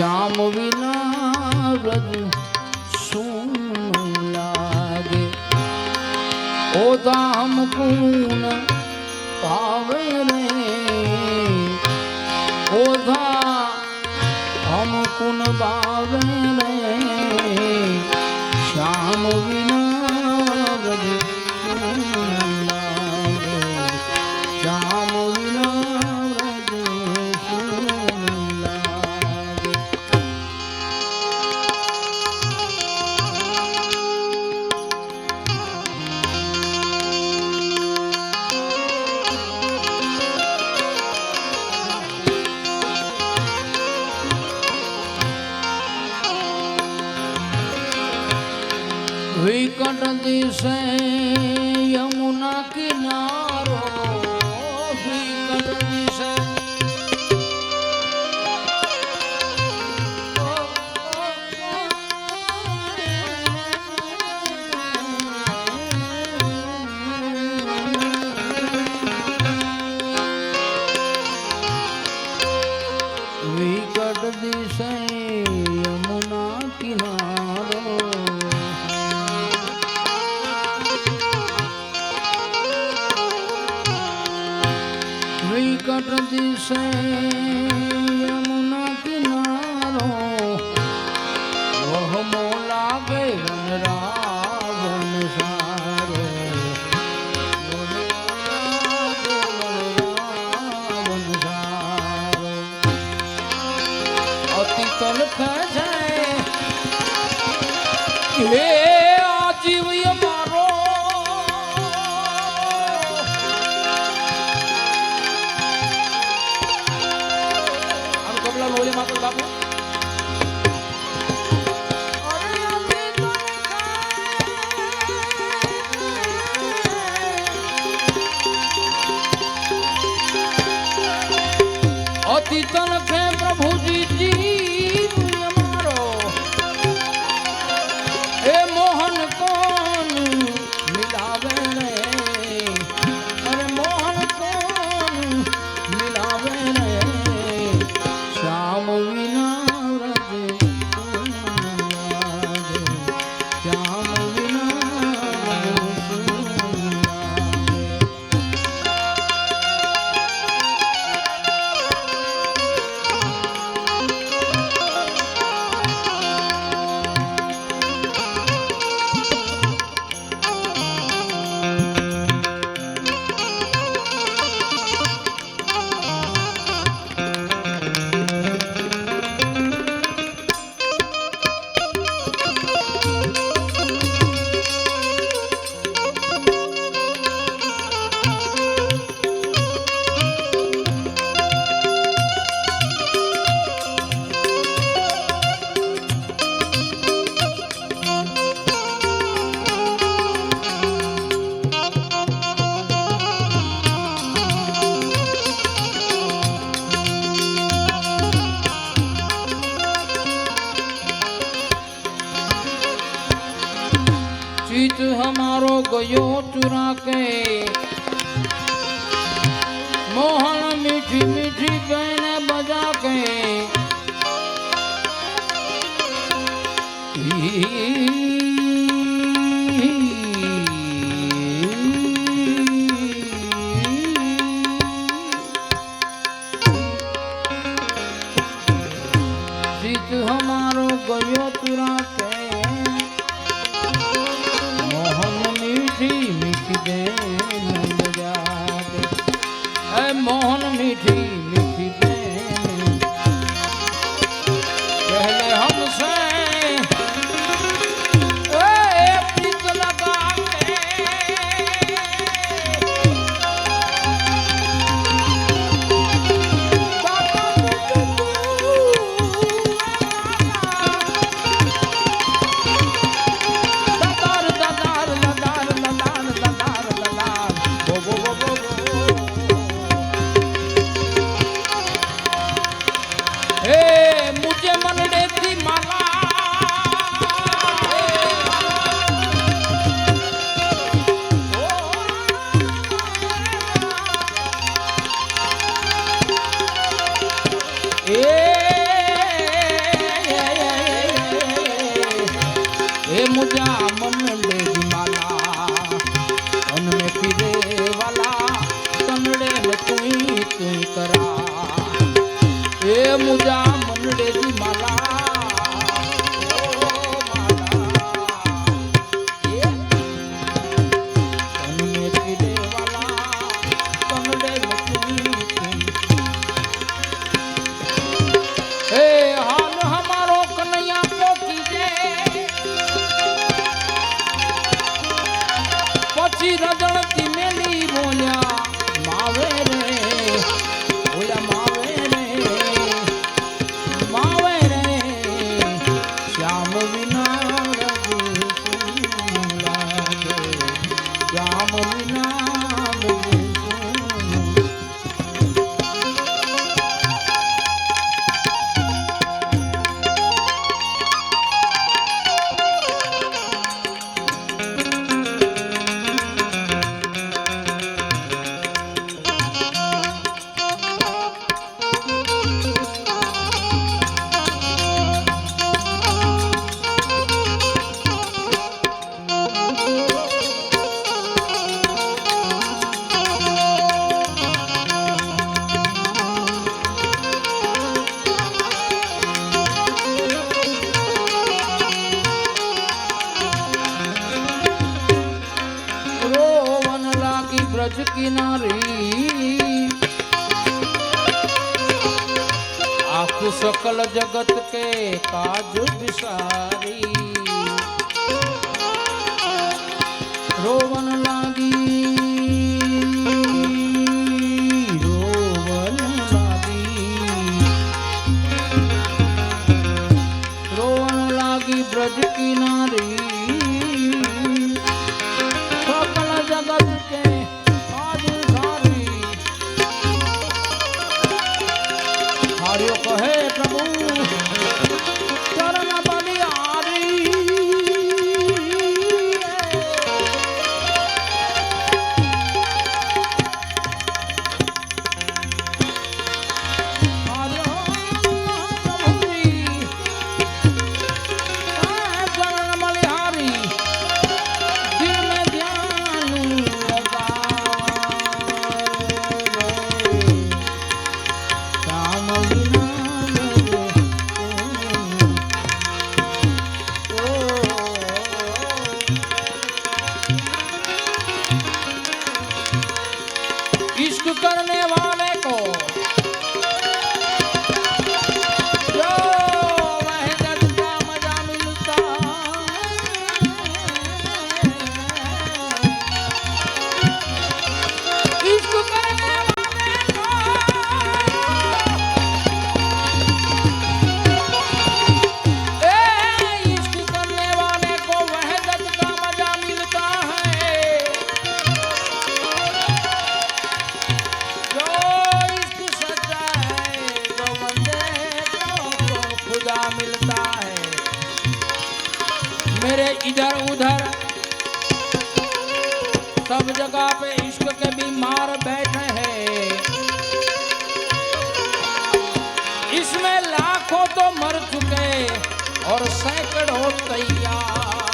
શ્યામ વિના વ્રત શું લાગે ઓ ધામ પૂર્ણ પાવે રે ઓ ધામ કુન પાવે રે શ્યામ વિના વિકટ દિશે યમુના કિનારો નિકટ દિશે બાબુ અતિતન છે પ્રભુજીજી. ચિત હમારો ગયો ચુરા કે મોહન મીઠી મીઠી બેન બજા કે હે મુજે મંડેથી માલા Yeah! કિનારી આખું સકલ જગત કે કાજ વિસારી રોવન લાગી માર્યો કહે પ્રભુ. सब जगह पे इश्क के बीमार बैठे हैं। इसमें लाखों तो मर चुके और सैकड़ों तैयार।